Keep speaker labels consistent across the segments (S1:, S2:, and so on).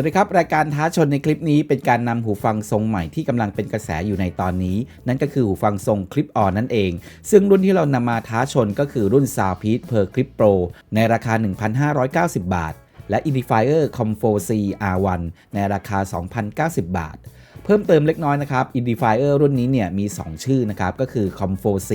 S1: วัสดีครับ รายการท้าชนในคลิปนี้เป็นการนำหูฟังทรงใหม่ที่กำลังเป็นกระแสอยู่ในตอนนี้ นั่นก็คือหูฟังทรงคลิปออนนั่นเอง ซึ่งรุ่นที่เรานำมาท้าชนก็คือรุ่นซาวพีทเพอร์คลิปโปรในราคา 1,590 บาท และ Edifier Comfort C R1 ในราคา 2,090 บาท เพิ่มเติมเล็กน้อยนะครับ Edifier รุ่นนี้เนี่ยมี 2 ชื่อนะครับก็คือ Comfort C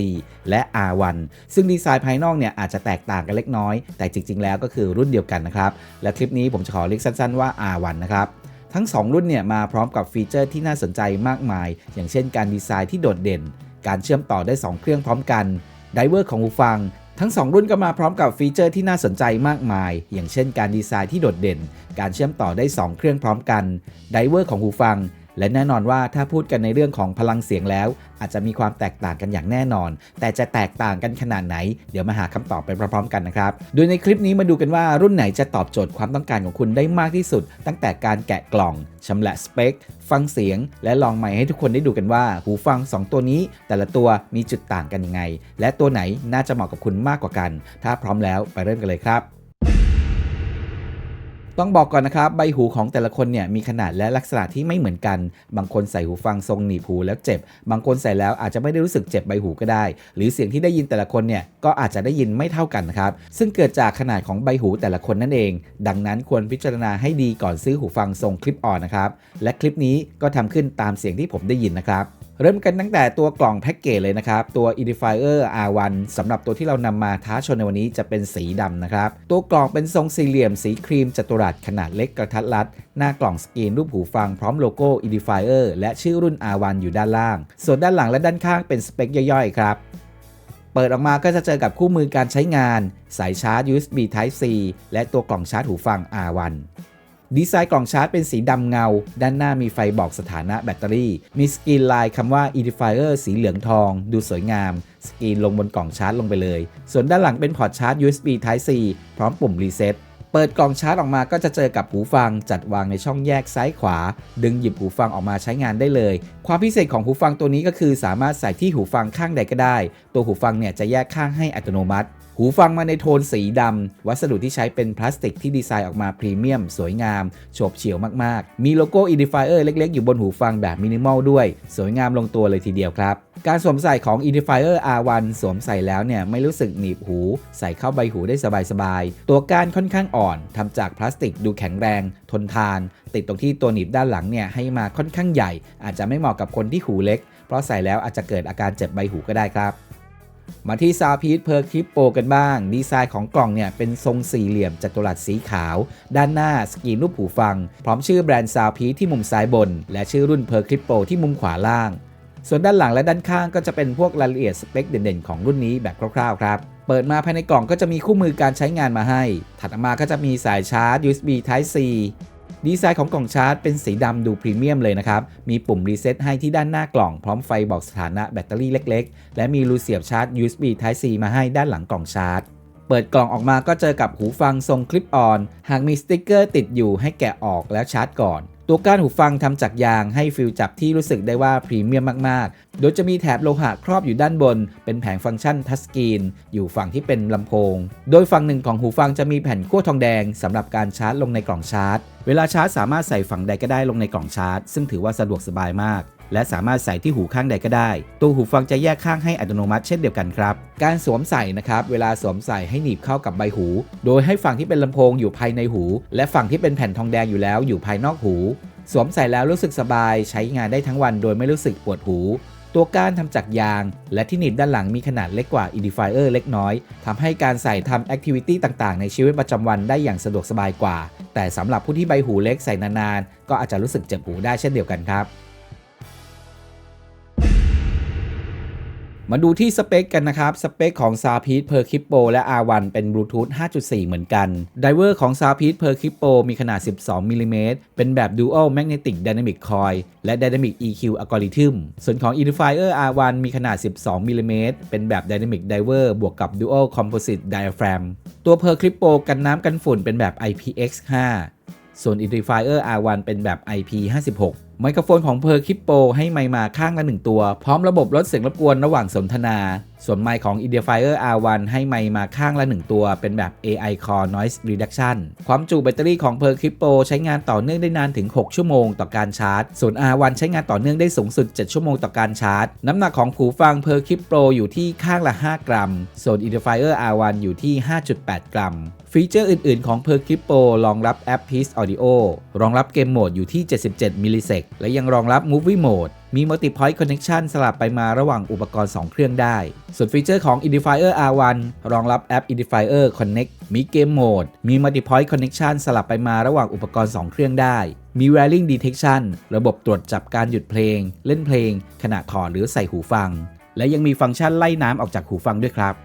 S1: และ R1 ซึ่งดีไซน์ภายนอกเนี่ยอาจจะแตกต่างกันเล็กน้อย แต่จริง ๆ แล้วก็คือรุ่นเดียวกันนะครับ และคลิปนี้ผมจะขอเรียกสั้น ๆ ว่า R1 นะครับทั้ง 2 รุ่นเนี่ยมาพร้อมกับฟีเจอร์ที่น่าสนใจมากมาย อย่างเช่นการดีไซน์ที่โดดเด่น การเชื่อมต่อได้ 2 เครื่องพร้อมกันไดเวอร์ของหูฟัง ทั้ง 2 รุ่นก็มาพร้อมกับฟีเจอร์ที่น่าสนใจมากมาย อย่างเช่นการดีไซน์ที่โดดเด่น การเชื่อมต่อได้ 2 เครื่องพร้อมกันไดเวอร์ของหูฟัง และแน่นอนว่าถ้าพูดกันในเรื่องของพลังเสียงแล้ว อาจจะมีความแตกต่างกันอย่างแน่นอน แต่จะแตกต่างกันขนาดไหน เดี๋ยวมาหาคำตอบไปพร้อมๆกันนะครับ โดยในคลิปนี้มาดูกันว่ารุ่นไหนจะตอบโจทย์ความต้องการของคุณได้มากที่สุด ตั้งแต่การแกะกล่องชำละสเปค ฟังเสียง และลองใหม่ให้ทุกคนได้ดูกันว่า หูฟัง 2 ตัวนี้ แต่ละตัวมีจุดต่างกันยังไง และตัวไหนน่าจะเหมาะกับคุณมากกว่ากัน ถ้าพร้อมแล้วไปเริ่มกันเลยครับ ต้องบอกก่อนนะครับ ใบหูของแต่ละคนเนี่ยมีขนาดและลักษณะที่ไม่เหมือนกัน บางคนใส่หูฟังทรงหนีบหูแล้วเจ็บ บางคนใส่แล้วอาจจะไม่ได้รู้สึกเจ็บใบหูก็ได้ หรือเสียงที่ได้ยินแต่ละคนเนี่ยก็อาจจะได้ยินไม่เท่ากันนะครับ ซึ่งเกิดจากขนาดของใบหูแต่ละคนนั่นเอง ดังนั้นควรพิจารณาให้ดีก่อนซื้อหูฟังทรงคลิปออนนะครับ และคลิปนี้ก็ทำขึ้นตามเสียงที่ผมได้ยินนะครับ เริ่มกันตั้งแต่ตัวกล่องแพ็กเกจเลยนะครับ ตัว Edifier R1 สำหรับตัวที่เรานำมาท้าชนในวันนี้จะเป็นสีดำนะครับ ตัวกล่องเป็นทรงสี่เหลี่ยมสีครีมจัตุรัสขนาดเล็กกระทัดรัด หน้ากล่องสกรีนรูปหูฟังพร้อมโลโก้ Edifier และชื่อรุ่น R1 อยู่ด้านล่าง ส่วนด้านหลังและด้านข้างเป็นสเปคย่อยๆ ครับเปิดออกมาก็จะเจอกับคู่มือการใช้งาน สายชาร์จ USB Type C และตัวกล่องชาร์จหูฟัง R1 ดีไซน์กล่องชาร์จเป็นสีดำเงา ด้านหน้ามีไฟบอกสถานะแบตเตอรี่ มีสกรีนลายคำว่า Edifier สีเหลืองทอง ดูสวยงาม สกรีนลงบนกล่องชาร์จลงไปเลย ส่วนด้านหลังเป็นพอร์ตชาร์จ USB Type C พร้อมปุ่มรีเซ็ตเปิดกล่องชาร์จออกมาก็จะเจอกับหูฟัง จัดวางในช่องแยกซ้ายขวา ดึงหยิบหูฟังออกมาใช้งานได้เลย ความพิเศษของหูฟังตัวนี้ก็คือสามารถใส่ที่หูฟังข้างใดก็ได้ ตัวหูฟังเนี่ยจะแยกข้างให้อัตโนมัติ หูฟังมาในโทนสีดำ วัสดุที่ใช้เป็นพลาสติกที่ดีไซน์ออกมาพรีเมียม สวยงามโฉบเฉี่ยวมาก ๆ มีโลโก้ Edifier เล็ก ๆ อยู่บนหูฟังแบบมินิมอลด้วย สวยงามลงตัวเลยทีเดียวครับ การสวมใส่ของ Edifier R1 สวมใส่แล้วเนี่ย ไม่รู้สึกหนีบหู ใส่เข้าใบหูได้สบาย ๆ ตัวก้านค่อนข้างอ่อนทำจากพลาสติกดูแข็งแรง ทนทาน ติดตรงที่ตัวหนีบด้านหลังเนี่ยให้มาค่อนข้างใหญ่ อาจจะไม่เหมาะกับคนที่หูเล็ก เพราะใส่แล้วอาจจะเกิดอาการเจ็บใบหูก็ได้ครับ มาที่ซาพีทเพอร์คิปโปกันบ้าง ดีไซน์ของกล่องเนี่ย เป็นทรงสี่เหลี่ยมจัตุรัสสีขาว ด้านหน้าสกรีนรูปหูฟัง พร้อมชื่อแบรนด์ซาพีทที่มุมซ้ายบน และชื่อรุ่นเพอร์คิปโปที่มุมขวาล่าง ส่วนด้านหลังและด้านข้างก็จะเป็นพวกรายละเอียดสเปคเด่นๆของรุ่นนี้แบบคร่าวๆครับเปิดมาภายในกล่องก็จะมีคู่มือการใช้งานมาให้ ถัดมาก็จะมีสายชาร์จ USB Type C ดีไซน์ของกล่องชาร์จเป็นสีดำดูพรีเมียมเลยนะครับ มีปุ่มรีเซ็ตให้ที่ด้านหน้ากล่องพร้อมไฟบอกสถานะแบตเตอรี่เล็กๆ และมีรูเสียบชาร์จ USB Type C มาให้ด้านหลังกล่องชาร์จ เปิดกล่องออกมาก็เจอกับหูฟังทรงคลิปออน หากมีสติกเกอร์ติดอยู่ให้แกะออกแล้วชาร์จก่อน ตัวก้านหูฟังทำจากยางให้ฟิลจับที่รู้สึกได้ว่าพรีเมียมมาก ๆ โดยจะมีแถบโลหะครอบอยู่ด้านบน เป็นแผงฟังก์ชันทัชสกรีน อยู่ฝั่งที่เป็นลำโพง โดยฝั่งหนึ่งของหูฟังจะมีแผ่นขั้วทองแดงสำหรับการชาร์จลงในกล่องชาร์จ เวลาชาร์จสามารถใส่ฝั่งใดก็ได้ลงในกล่องชาร์จ ซึ่งถือว่าสะดวกสบายมาก และสามารถใส่ที่หูข้างใดก็ได้ ตัวหูฟังจะแยกข้างให้อัตโนมัติเช่นเดียวกันครับ การสวมใส่นะครับ เวลาสวมใส่ให้หนีบเข้ากับใบหู โดยให้ฝั่งที่เป็นลำโพงอยู่ภายในหู และฝั่งที่เป็นแผ่นทองแดงอยู่แล้วอยู่ภายนอกหู สวมใส่แล้วรู้สึกสบาย ใช้งานได้ทั้งวันโดยไม่รู้สึกปวดหู ตัวก้านทำจากยาง และที่หนีบด้านหลังมีขนาดเล็กกว่า Edifier เล็กน้อยทำให้การใส่ทำแอคทิวิตี้ต่างๆ ในชีวิตประจำวันได้อย่างสะดวกสบายกว่า แต่สำหรับผู้ที่ใบหูเล็กใส่นานๆก็อาจจะรู้สึกเจ็บหูได้เช่นเดียวกันครับ มาดูที่สเปคกันนะครับ สเปคของ s a p e e Per Clip Pro และ R1 เป็น Bluetooth 5.4 เหมือนกัน ไดเวอร์ของ s a p e e Per Clip Pro มีขนาด 12 มิลลิเมตร เป็นแบบ Dual Magnetic Dynamic Coil และ Dynamic EQ Algorithm ส่วนของ Edifier R1 มีขนาด 12 มิลลิเมตร เป็นแบบ Dynamic Diver บวกกับ Dual Composite Diaphragm ตัว Per Clip Pro กันน้ำกันฝุ่นเป็นแบบ IPX5 ส่วน Edifier R1 เป็นแบบ IP56 ไมโครโฟนของเพอร์คิปโปให้ไมมาข้างละหนึ่งตัว พร้อมระบบลดเสียงรบกวนระหว่างสนทนา ส่วนไมค์ของ Edifier R1 ให้ไมค์มาข้างละ 1 ตัว เป็นแบบ AI Core Noise Reduction ความจุแบตเตอรี่ของ Per Clip Pro ใช้งานต่อเนื่องได้นานถึง 6 ชั่วโมงต่อการชาร์จ ส่วน R1 ใช้งานต่อเนื่องได้สูงสุด 7 ชั่วโมงต่อการชาร์จ น้ำหนักของหูฟัง Per Clip Pro อยู่ที่ข้างละ 5 กรัม ส่วน Edifier R1 อยู่ที่ 5.8 กรัมฟีเจอร์อื่น ๆ ของ Per Clip Pro รองรับแอป Peace Audio รองรับเกมโหมดอยู่ที่ 77มิลลิเซกและยังรองรับ Movie Mode มี Multi-Point Connection สลับไปมาระหว่างอุปกรณ์ 2 เครื่องได้ ส่วนฟีเจอร์ของ Edifier R1 รองรับแอป Edifier Connect มีเกมโหมด มี Multi-Point Connection สลับไปมาระหว่างอุปกรณ์ 2 เครื่องได้ มี Wearing Detection ระบบตรวจจับการหยุดเพลง เล่นเพลง ขณะถอดหรือใส่หูฟัง และยังมีฟังก์ชันไล่น้ำออกจากหูฟังด้วยครับ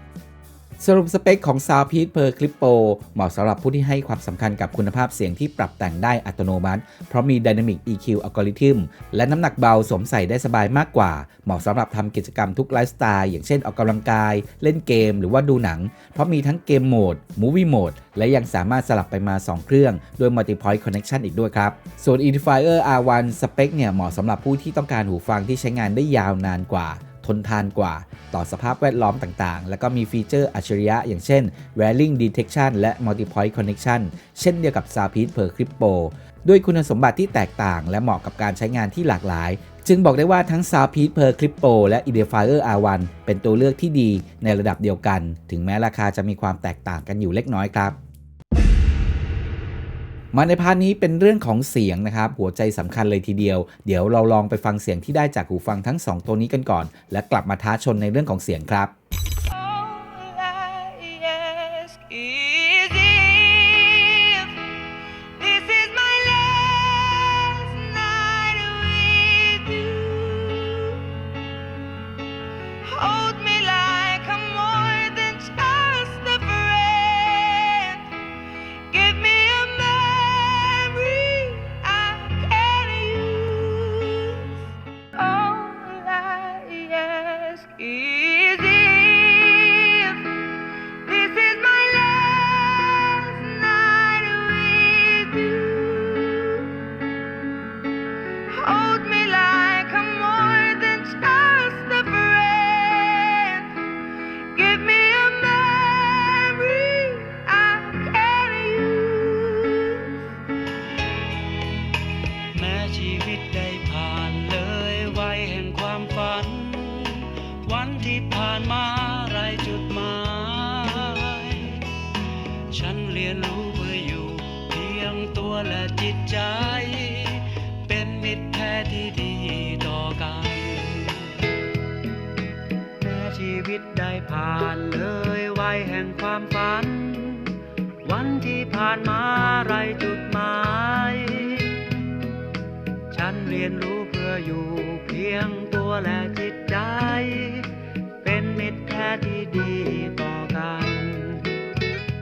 S1: สรุปสเปคของ Soundpeak Per Clip Pro เหมาะสำหรับผู้ที่ให้ความสำคัญกับคุณภาพเสียงที่ปรับแต่งได้อัตโนมัติ เพราะมี Dynamic EQ Algorithm และน้ำหนักเบาสวมใส่ได้สบายมากกว่า เหมาะสำหรับทำกิจกรรมทุกไลฟ์สไตล์อย่างเช่นออกกำลังกาย เล่นเกม หรือว่าดูหนัง เพราะมีทั้งเกมโหมด Movie Mode และยังสามารถสลับไปมา 2 เครื่องด้วย Multi-Point Connection อีกด้วยครับ ส่วน Edifier R1 สเปคเนี่ยเหมาะสำหรับผู้ที่ต้องการหูฟังที่ใช้งานได้ยาวนานกว่า นทานกว่า ต่อสภาพแวดล้อมต่างๆ แล้วก็มีฟีเจอร์อัจฉริยะ อย่างเช่น Wearing Detection และ Multi-Point Connection เช่นเดียวกับ Soundpeak Per Clip Pro ด้วยคุณสมบัติที่แตกต่าง และเหมาะกับการใช้งานที่หลากหลาย จึงบอกได้ว่าทั้ง Soundpeak Per Clip Pro และ Edifier R1 เป็นตัวเลือกที่ดีในระดับเดียวกัน ถึงแม้ราคาจะมีความแตกต่างกันอยู่เล็กน้อยครับ มาในพาร์ทนี้เป็นเรื่องของเสียงนะครับ หัวใจสำคัญเลยทีเดียว เดี๋ยวเราลองไปฟังเสียงที่ได้จากหูฟังทั้ง 2 ตัวนี้กันก่อน และกลับมาท้าชนในเรื่องของเสียงครับ
S2: Oh, ที่ดีต่อกัน แม้ชีวิตได้ผ่านเลยวัยแห่งความฝัน วันที่ผ่านมาไรจุดหมาย ฉันเรียนรู้เพื่ออยู่เพียงตัวและจิตใจ เป็นมิตรแท้ที่ดีต่อกัน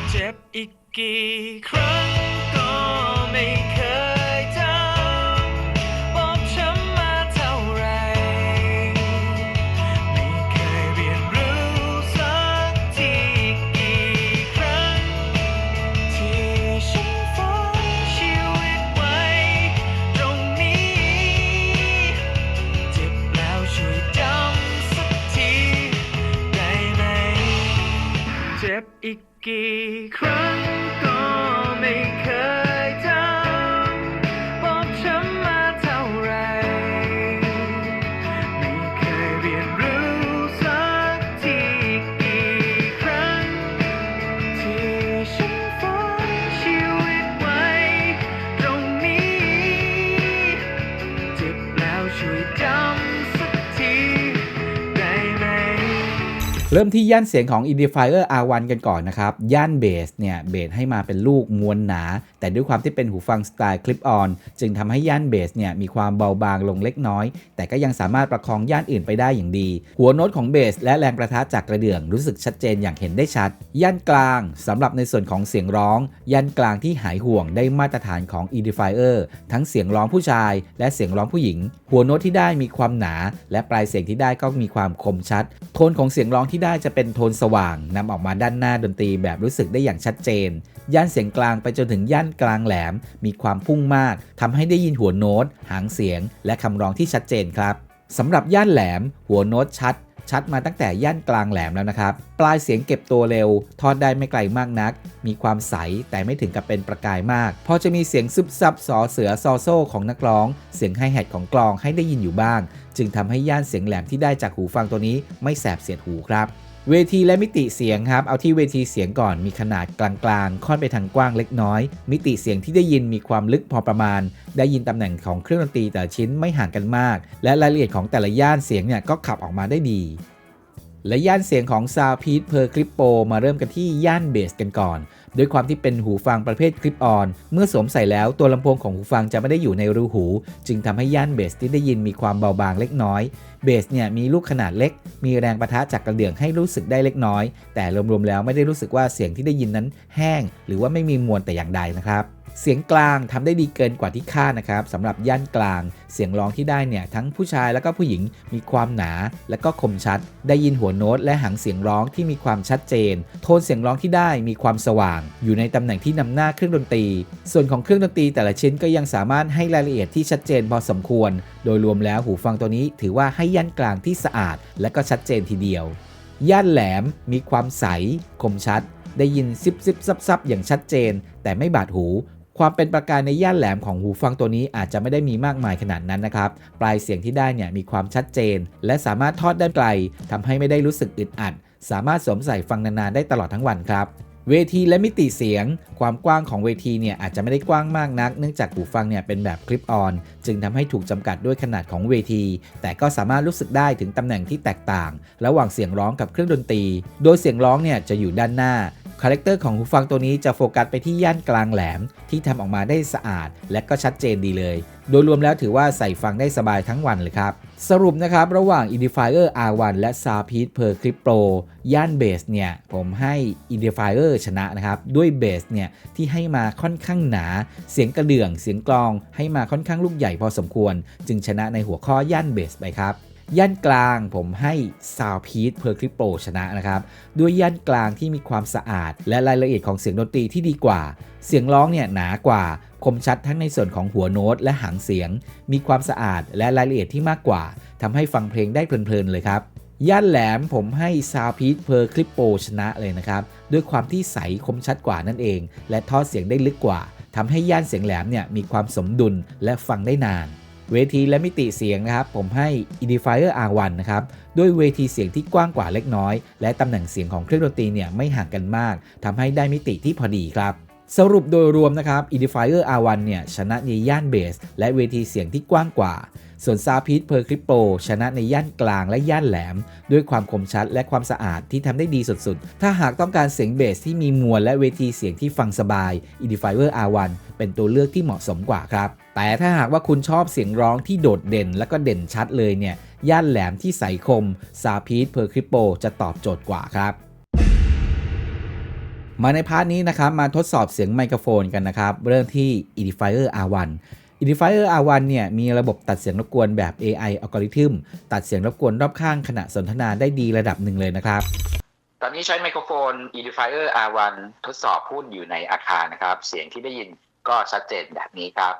S2: เจ็บอีกกี่ครั้งก็ไม่เค
S1: เริ่มที่ย่านเสียงของ Edifier R1 กันก่อนนะครับ ย่านเบสเนี่ยเบสให้มาเป็นลูกมวลหนา แต่ด้วยความที่เป็นหูฟังสไตล์คลิปออนจึงทำให้ย่านเบสเนี่ยมีความเบาบางลงเล็กน้อย แต่ก็ยังสามารถประคองย่านอื่นไปได้อย่างดี หัวโน้ตของเบสและแรงประทะจากกระเดื่องรู้สึกชัดเจนอย่างเห็นได้ชัด ย่านกลางสำหรับในส่วนของเสียงร้อง ย่านกลางที่หายห่วงได้มาตรฐานของ Edifier ทั้งเสียงร้องผู้ชาย และเสียงร้องผู้หญิง หัวโน้ตที่ได้มีความหนา และปลายเสียงที่ได้ก็มีความคมชัด โทนของเสียงร้องที่ได้จะเป็นโทนสว่างนำออกมาด้านหน้าดนตรีแบบรู้สึกได้อย่างชัดเจน ย่านเสียงกลางไปจนถึงย่านกลางแหลม มีความพุ่งมากทำให้ได้ยินหัวโน้ต หางเสียง และคำร้องที่ชัดเจนครับสำหรับย่านแหลม หัวโน้ตชัด ชัดมาตั้งแต่ย่านกลางแหลมแล้วนะครับ ปลายเสียงเก็บตัวเร็ว ทอดได้ไม่ไกลมากนัก มีความใสแต่ไม่ถึงกับเป็นประกายมาก พอจะมีเสียงซึบซับสอเสือซอโซ่ของนักร้อง เสียงไฮแฮทของกลองให้ได้ยินอยู่บ้าง จึงทำให้ย่านเสียงแหลมที่ได้จากหูฟังตัวนี้ไม่แสบเสียดหูครับ เวทีและมิติเสียงครับ เอาที่เวทีเสียงก่อนมีขนาดกลางๆ ค่อนไปทางกว้างเล็กน้อย มิติเสียงที่ได้ยินมีความลึกพอประมาณ ได้ยินตำแหน่งของเครื่องดนตรีแต่ชิ้นไม่ห่างกันมาก และรายละเอียดของแต่ละย่านเสียงเนี่ยก็ขับออกมาได้ดี และย่านเสียงของซาพีส์เพอร์คลิปโปมาเริ่มกันที่ย่านเบสกันก่อน ด้วยความที่เป็นหูฟังประเภทคลิปออน เมื่อสวมใส่แล้วตัวลำโพงของหูฟังจะไม่ได้อยู่ในรูหู จึงทำให้ย่านเบสที่ได้ยินมีความเบาบางเล็กน้อยเบสเนี่ยมีลูกขนาดเล็ก มีแรงประทะจากกระเดื่องให้รู้สึกได้เล็กน้อย แต่รวมๆแล้วไม่ได้รู้สึกว่าเสียงที่ได้ยินนั้นแห้ง หรือว่าไม่มีมวลแต่อย่างใดนะครับ เสียงกลางทำได้ดีเกินกว่าที่คาดนะครับสำหรับย่านกลาง เสียงร้องที่ได้เนี่ยทั้งผู้ชายแล้วก็ผู้หญิงมีความหนา และก็คมชัด ได้ยินหัวโน้ตและหางเสียงร้องที่มีความชัดเจน โทนเสียงร้องที่ได้มีความสว่าง อยู่ในตำแหน่งที่นำหน้าเครื่องดนตรี ส่วนของเครื่องดนตรีแต่ละชิ้นก็ยังสามารถให้รายละเอียดที่ชัดเจนพอสมควร โดยรวมแล้วหูฟังตัวนี้ถือว่าให้ย่านกลางที่สะอาด และก็ชัดเจนทีเดียว ย่านแหลมมีความใส คมชัด ได้ยินซิบซิบซับซับอย่างชัดเจน แต่ไม่บาดหู ความเป็นประกายในย่านแหลมของหูฟังตัวนี้อาจจะไม่ได้มีมากมายขนาดนั้นนะครับ ปลายเสียงที่ได้เนี่ยมีความชัดเจน และสามารถทอดได้ไกลทำให้ไม่ได้รู้สึกอึดอัด สามารถสวมใส่ฟังนานๆได้ตลอดทั้งวันครับเวทีและมิติเสียง ความกว้างของเวทีเนี่ยอาจจะไม่ได้กว้างมากนัก เนื่องจากหูฟังเนี่ยเป็นแบบคลิปออน จึงทำให้ถูกจำกัดด้วยขนาดของเวที แต่ก็สามารถรู้สึกได้ถึงตำแหน่งที่แตกต่าง ระหว่างเสียงร้องกับเครื่องดนตรี โดยเสียงร้องเนี่ยจะอยู่ด้านหน้า คาแรคเตอร์ของหูฟังตัวนี้จะโฟกัสไปที่ย่านกลางแหลม ที่ทำออกมาได้สะอาด และก็ชัดเจนดีเลย โดยรวมแล้วถือว่าใส่ฟังได้สบายทั้งวันเลยครับ สรุปนะครับ ระหว่าง Edifier R1 และ Soundpeak Per Clip Pro ย่านเบสเนี่ย ผมให้ Edifier ชนะนะครับ ด้วยเบสเนี่ย ที่ให้มาค่อนข้างหนา เสียงกระเดื่อง เสียงกลอง ให้มาค่อนข้างลูกใหญ่พอสมควร จึงชนะในหัวข้อย่านเบสไปครับ ย่านกลางผมให้ Soundpeak Per Clip Pro ชนะนะครับ ด้วยย่านกลางที่มีความสะอาด และรายละเอียดของเสียงดนตรีที่ดีกว่า เสียงร้องเนี่ยหนากว่า คมชัดทั้งในส่วนของหัวโน้ตและหางเสียง มีความสะอาดและรายละเอียดที่มากกว่าทำให้ฟังเพลงได้เพลินๆเลยครับย่านแหลมผมให้ Soundpeak Per Clip Pro ชนะเลยนะครับ ด้วยความที่ใสคมชัดกว่านั่นเอง และทอดเสียงได้ลึกกว่าทำให้ย่านเสียงแหลมเนี่ยมีความสมดุลและฟังได้นาน เวทีและมิติเสียงนะครับ ผมให้ Edifier R1 นะครับ ด้วยเวทีเสียงที่กว้างกว่าเล็กน้อย และตำแหน่งเสียงของเครื่องดนตรีเนี่ยไม่ห่างกันมากทำให้ได้มิติที่พอดีครับสรุปโดยรวมนะครับ Edifier R1 เนี่ยชนะในย่านเบส และเวทีเสียงที่กว้างกว่า ส่วน Soundpeak Per Clip Pro ชนะในย่านกลางและย่านแหลม ด้วยความคมชัดและความสะอาดที่ทำได้ดีสุดๆ ถ้าหากต้องการเสียงเบสที่มีมวลและเวทีเสียงที่ฟังสบาย Edifier R1 เป็นตัวเลือกที่เหมาะสมกว่าครับ แต่ถ้าหากว่าคุณชอบเสียงร้องที่โดดเด่นและก็เด่นชัดเลยเนี่ย ย่านแหลมที่ใสคม Soundpeak Per Clip Pro จะตอบโจทย์กว่าครับมาในพาร์ทนี้นะครับ มาทดสอบเสียงไมโครโฟนกันนะครับ เริ่มที่ Edifier R1 Edifier R1 เนี่ยมีระบบตัดเสียงรบกวนแบบ AI Algorithm ตัดเสียงรบกวนรอบข้างขณะสนทนาได้ดีระดับหนึ่งเลยนะครับ
S3: ตอนนี้ใช้ไมโครโฟน Edifier R1 ทดสอบพูดอยู่ในอาคารนะครับ เสียงที่ได้ยินก็ชัดเจนแบบนี้ครับ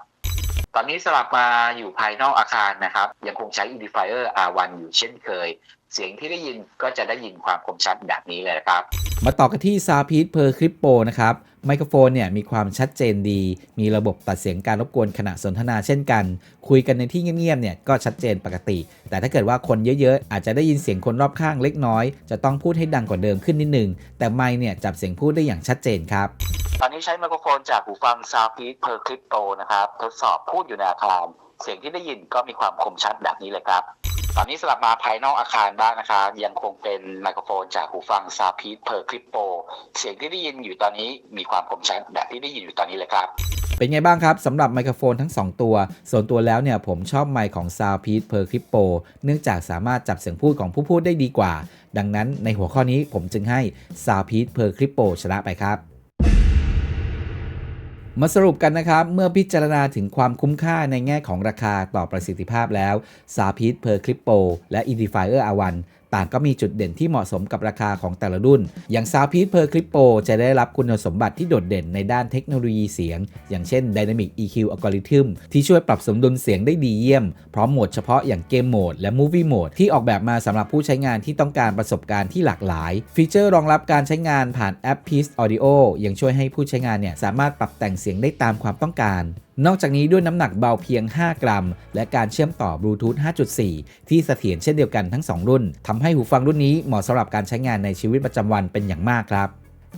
S3: ตอนนี้สลับมาอยู่ภายนอกอาคารนะครับ ยังคงใช้ Unifier R1 อยู่เช่นเคย เสียงที่ได้ยินก็จะได้ยินความคมชัดแบบนี้เลยนะครับ
S1: มาต่อกันที่ Soundpeak Per Clip Pro นะครับไมโครโฟนเนี่ยมีความชัดเจนดี มีระบบตัดเสียงการรบกวนขณะสนทนาเช่นกัน คุยกันในที่เงียบๆเนี่ยก็ชัดเจนปกติ แต่ถ้าเกิดว่าคนเยอะๆ อาจจะได้ยินเสียงคนรอบข้างเล็กน้อย จะต้องพูดให้ดังกว่าเดิมขึ้นนิดนึง แต่ไมค์เนี่ยจับเสียงพูดได้อย่างชัดเจนครับ
S3: ตอนนี้ใช้ไมโครโฟนจากหูฟัง Soundpeak Per Clip Pro นะครับทดสอบพูดอยู่ในอาคารเสียงที่ได้ยินก็มีความคมชัดแบบนี้เลยครับ ตอนนี้สลับมาภายนอกอาคารบ้างนะครับยังคงเป็นไมโครโฟนจากหูฟัง Soundpeak Per Clip Pro เสียงที่ได้ยินอยู่ตอนนี้มีความคมชัดแบบที่ได้ยินอยู่ตอนนี้เลยครับ
S1: เป็นไงบ้างครับสำหรับไมโครโฟนทั้ง 2 ตัว ส่วนตัวแล้วเนี่ยผมชอบไมค์ของ Soundpeak Per Clip Pro เนื่องจากสามารถจับเสียงพูดของผู้พูดได้ดีกว่า ดังนั้นในหัวข้อนี้ผมจึงให้ Soundpeak Per Clip Pro ชนะไปครับ มาสรุปกันนะครับ เมื่อพิจารณาถึงความคุ้มค่าในแง่ของราคาต่อประสิทธิภาพแล้วซาพิษเพอร์คลิปโปและ Edifier R1 ต่างก็มีจุดเด่นที่เหมาะสมกับราคาของแต่ละรุ่น อย่าง Soundpeak Per Clip Pro จะได้รับคุณสมบัติที่โดดเด่นในด้านเทคโนโลยีเสียง อย่างเช่น Dynamic EQ Algorithm ที่ช่วยปรับสมดุลเสียงได้ดีเยี่ยม พร้อมโหมดเฉพาะอย่างเกมโหมดและ Movie Mode ที่ออกแบบมาสำหรับผู้ใช้งานที่ต้องการประสบการณ์ที่หลากหลาย ฟีเจอร์รองรับการใช้งานผ่านแอป Peace Audio ยังช่วยให้ผู้ใช้งานเนี่ยสามารถปรับแต่งเสียงได้ตามความต้องการ นอกจากนี้ด้วยน้ำหนักเบาเพียง 5 กรัม และการเชื่อมต่อบลูทูธ 5.4 ที่เสถียรเช่นเดียวกันทั้ง 2 รุ่น ทำให้หูฟังรุ่นนี้เหมาะสำหรับการใช้งานในชีวิตประจำวันเป็นอย่างมากครับ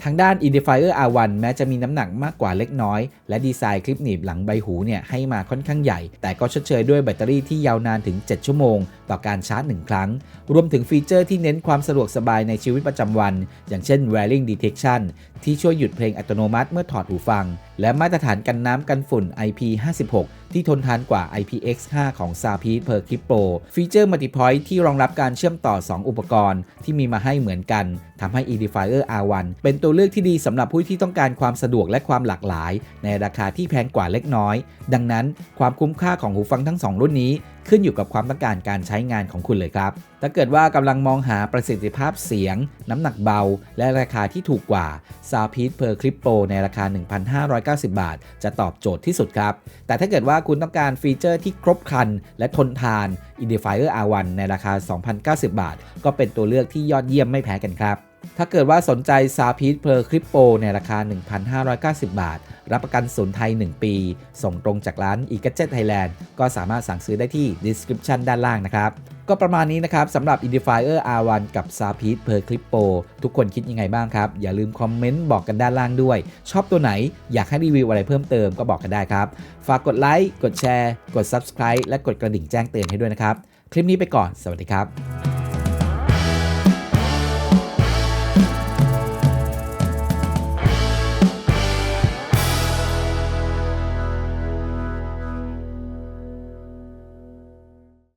S1: ทางด้าน Edifier R1 แม้จะมีน้ำหนักมากกว่าเล็กน้อย และดีไซน์คลิปหนีบหลังใบหูเนี่ยให้มาค่อนข้างใหญ่ แต่ก็ชดเชยด้วยแบตเตอรี่ที่ยาวนานถึง 7 ชั่วโมง ต่อการชาร์จ 1 ครั้ง รวมถึงฟีเจอร์ที่เน้นความสะดวกสบายในชีวิตประจำวัน อย่างเช่น Wearing Detection ที่ช่วยหยุดเพลงอัตโนมัติเมื่อถอดหูฟัง และมาตรฐานกันน้ำกันฝุ่น IP56 ที่ทนทานกว่า IPX5 ของ s a p i Per Clip Pro ฟีเจอร์ Multipoint ที่รองรับการเชื่อมต่อ 2 อุปกรณ์ที่มีมาให้เหมือนกันทำให้ Edifier R1 เป็นตัวเลือกที่ดีสำหรับผู้ที่ต้องการความสะดวกและความหลากหลาย ในราคาที่แพงกว่าเล็กน้อย ดังนั้นความคุ้มค่าของหูฟังทั้ง 2 รุ่นนี้ขึ้นอยู่กับความต้องการการใช้งานของคุณเลยครับ ถ้าเกิดว่ากำลังมองหาประสิทธิภาพเสียง น้ำหนักเบา และราคาที่ถูกกว่า s o u n d p e a c Per Clip Pro ในราคา 1,590 บาท จะตอบโจทย์ที่สุดครับ แต่ถ้าเกิดว่าคุณต้องการฟีเจอร์ที่ครบครัน และทนทาน Edifier R1 ในราคา 2,090 บาท ก็เป็นตัวเลือกที่ยอดเยี่ยมไม่แพ้กันครับ ถ้าเกิดว่าสนใจ s a p i e Per Clip Pro ในราคา 1,590 บาท รับประกันศูนย์ไทย 1 ปี ส่งตรงจากร้าน e g a d g e t Thailand ก็สามารถสั่งซื้อได้ที่ description ด้านล่างนะครับ ก็ประมาณนี้นะครับสำหรับ Edifier R1 กับ s a p i e Per Clippo ทุกคนคิดยังไงบ้างครับ อย่าลืมคอมเมนต์บอกกันด้านล่างด้วย ชอบตัวไหนอยากให้รีวิวอะไรเพิ่มเติมก็บอกกันได้ครับ ฝากกดไลค์กดแชร์ กด Subscribe และกดกระดิ่งแจ้งเตือนให้ด้วยนะครับ คลิปนี้ไปก่อน สวัสดีครับ